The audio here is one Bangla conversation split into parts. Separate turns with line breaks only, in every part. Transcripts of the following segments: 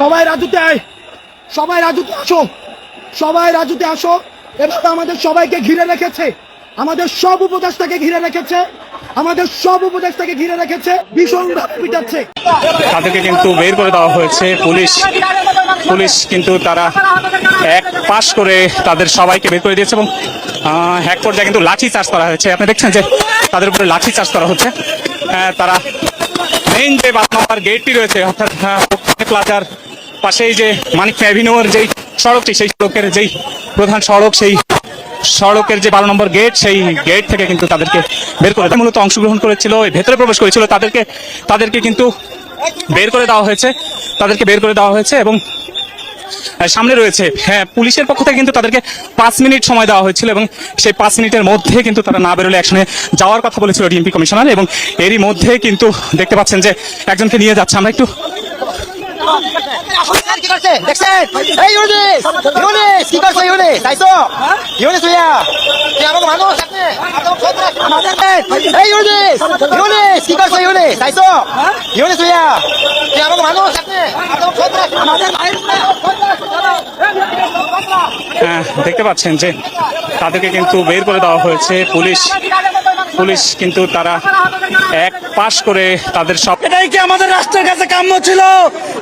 সবাই রাজুতে আয়। সবাই রাজুতে আসো। সবাই রাজুতে আসো। এবার আমাদের সবাইকে ঘিরে রেখেছে। আমাদের সব উপদেশটাকে ঘিরে রেখেছে। আমাদের সব উপদেশটাকে ঘিরে রেখেছে। ভীষণ পিটাচ্ছে।
তাদেরকে কিন্তু বের করে দেওয়া হয়েছে। পুলিশ পুলিশ কিন্তু তারা এক পাশ করে তাদের সবাইকে বের করে দিয়েছে এবং এক পর্যায়ে কিন্তু লাঠি চার্জ করা হয়েছে। আপনি দেখছেন যে তাদের উপরে লাঠি চার্জ করা হচ্ছে। আহ, তারা মেইন যে বাস নাম্বার গেটটি রয়েছে অর্থাৎ প্লাজার পাশেই যে মানিক অ্যাভিনিউর যেই সড়কটি, সেই সড়কের যেই প্রধান সড়ক, সেই সড়কের যে বারো নম্বর গেট সেই গেট থেকে কিন্তু তাদেরকে বের করে। মূলত অংশগ্রহণ করেছিল ভেতরে প্রবেশ করেছিল, তাদেরকে তাদেরকে কিন্তু বের করে দেওয়া হয়েছে, তাদেরকে বের করে দেওয়া হয়েছে এবং সামনে রয়েছে হ্যাঁ পুলিশের পক্ষ থেকে কিন্তু তাদেরকে পাঁচ মিনিট সময় দেওয়া হয়েছিল এবং সেই পাঁচ মিনিটের মধ্যে কিন্তু তারা না বেরোলে একসঙ্গে যাওয়ার কথা বলেছিল ডিএমপি কমিশনার এবং এরই মধ্যে কিন্তু দেখতে পাচ্ছেন যে একজনকে নিয়ে যাচ্ছে আমরা একটু
কি করছে? দেখছেন? এই ইউনিস ইউনিস কি করছে ইউনিস? ইউনিস ভাইয়া আমাকে মানুষ এই ইউনিস ইউনিস কি করছে ইউনিস? ইউনিস ভাইয়া আমাকে মানুষ
হ্যাঁ, দেখতে পাচ্ছেন যে তাদেরকে কিন্তু বের করে দেওয়া হয়েছে পুলিশ। পুলিশ কিন্তু তারা এক পাশ করে তাদের সব
এটাই কি আমাদের রাষ্ট্রের কাছে কাম্য ছিল?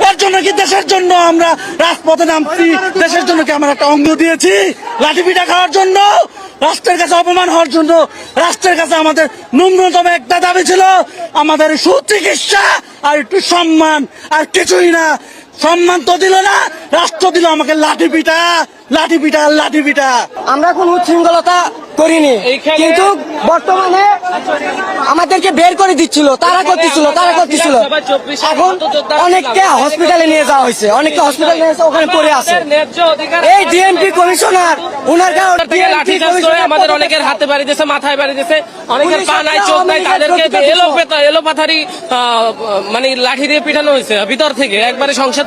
এর জন্য কি দেশের জন্য আমরা রাজপথে নামছি? দেশের জন্য কি আমরা একটা অঙ্গ দিয়েছি? লাঠি পিঠা খাওয়ার জন্য? রাষ্ট্রের কাছে অপমান হওয়ার জন্য? রাষ্ট্রের কাছে আমাদের ন্যূনতম একটা দাবি ছিল আমাদের সুচিকিৎসা আর একটু সম্মান আর কিছুই না। সম্মান তো দিল না রাষ্ট্র দিল আমাকে লাঠি পিঠা লাঠি পিঠা লাঠি পিঠা
আমরা কোনো উচ্ছৃঙ্খলতা করিনি। কিন্তু বর্তমানে আমাদেরকে বের করে দিচ্ছিল তারা করতেছিল তারা করতেছিল। এখন অনেককে হসপিটালে নিয়ে যাওয়া হয়েছে অনেককে হসপিটালে নিয়ে ওখানে পড়ে আছে। এই ডিএমপি কমিশনার উনার
আমাদের অনেকের হাতে বাড়ি দিয়েছে মাথায় বাড়ি দিয়েছে। অনেকের পা নাই চোখ নাই তাদেরকে এলো এলো পাথারি মানে লাঠি দিয়ে পিটানো হয়েছে ভিতর থেকে একবারে সংসদ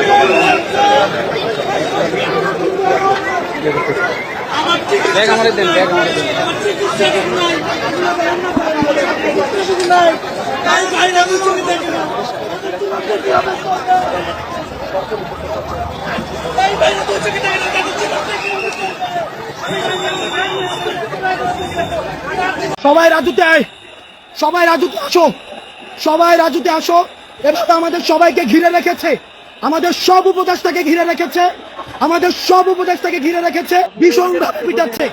সবাই রাজুতে আয়। সবাই রাজুতে আসো। সবাই রাজুতে আসো। এভাবে আমাদের সবাইকে ঘিরে রেখেছে। আমাদের সব উপদেশটাকে ঘিরে রেখেছে। আমাদের সব উপদেশটাকে ঘিরে রেখেছে। ভীষণ ভাবে পিটাচ্ছে